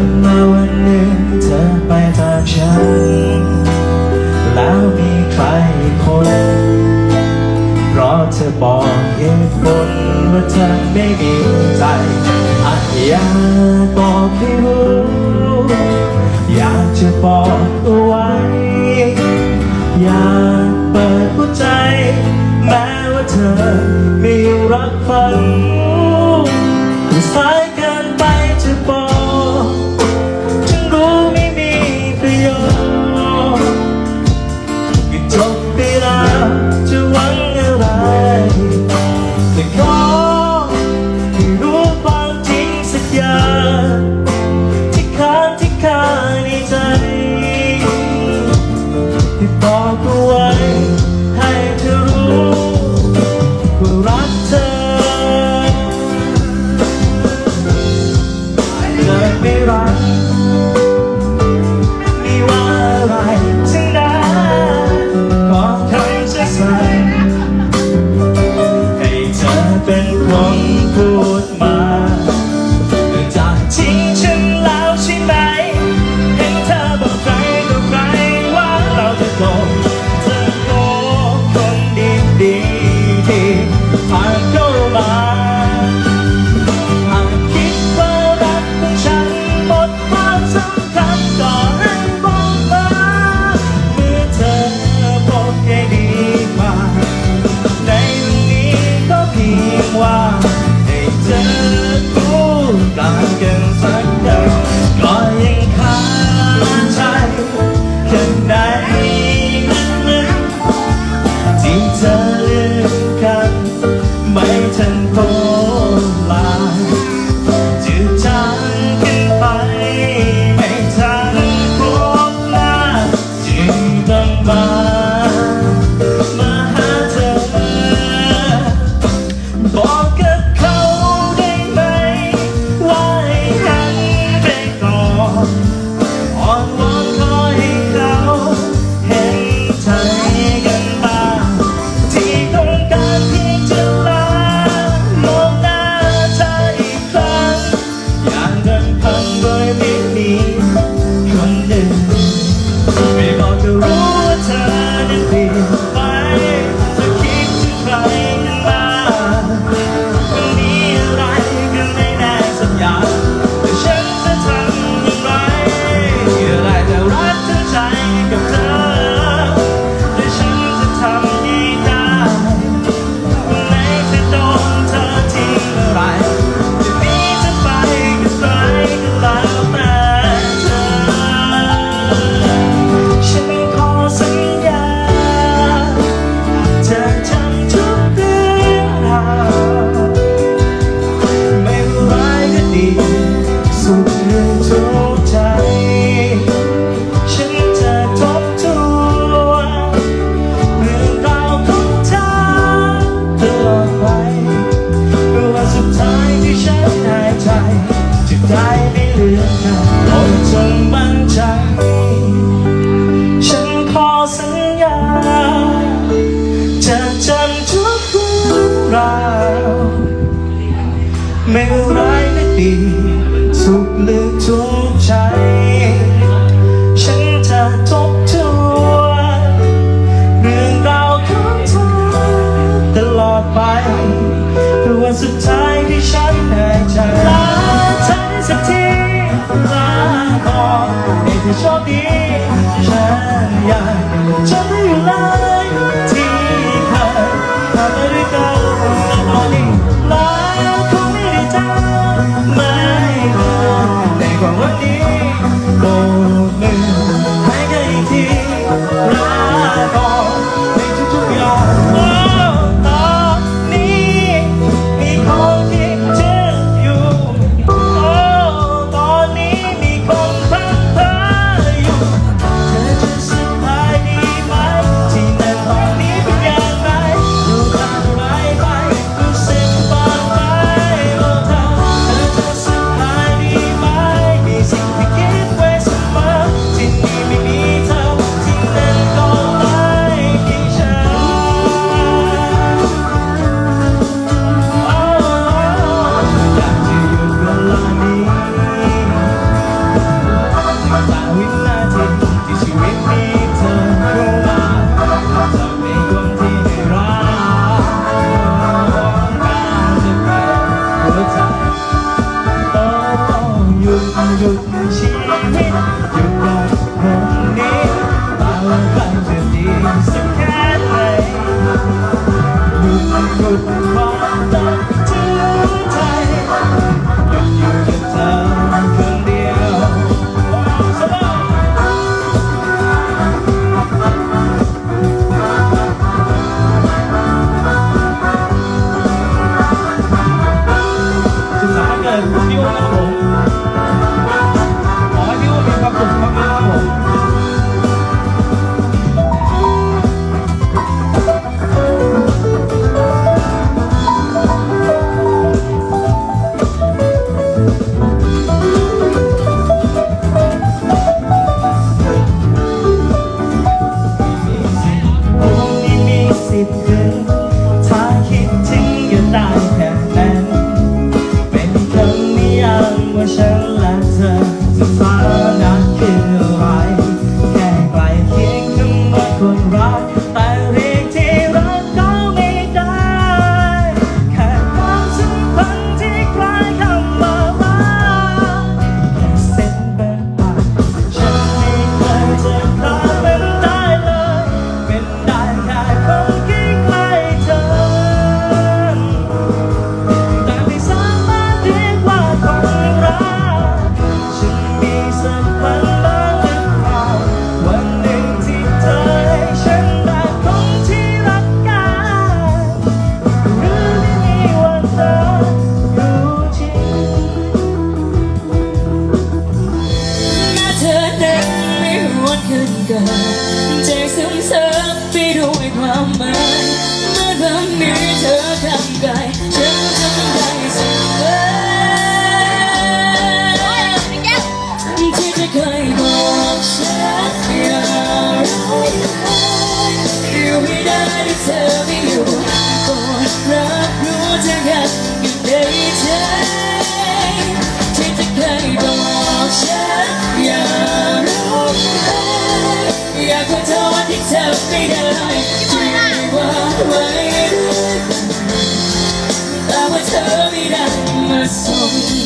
นมาวันหนึ่งเธอไปตามฉัน แล้วมีใครคนเพราะเธอบอกเหตุผลว่าเธอไม่มีใจอาจอยากบอกให้รู้ อยากจะบอกเอาไว้ อยากเปิดหัวใจ แม้ว่าเธอไม่รักฟัง to roll. ไม่ว่าร้ายและดีสุขหรือทุกข์ใจ ฉันจะทบทวนเรื่องราวของเธอตลอดไปหรือวันสุดท้ายที่ฉันหายใจลาฉันสักทีลาก่อนให้เธอโชคดี 不 the มันเมื่อเริ่มมีเธอทำกาฉันำไรว่จะเคยบอกฉันอย่าร้ายอยู่ได้ถ้าเธอไม่อยู่โปรับรู้จะยังอยู่ในใจที่จะเคยบอกฉันอย่าร้ายอยากขอโทษที่เธอไม่ได้ ไว้แต่ว่าเธอไม่ได้มาส่ง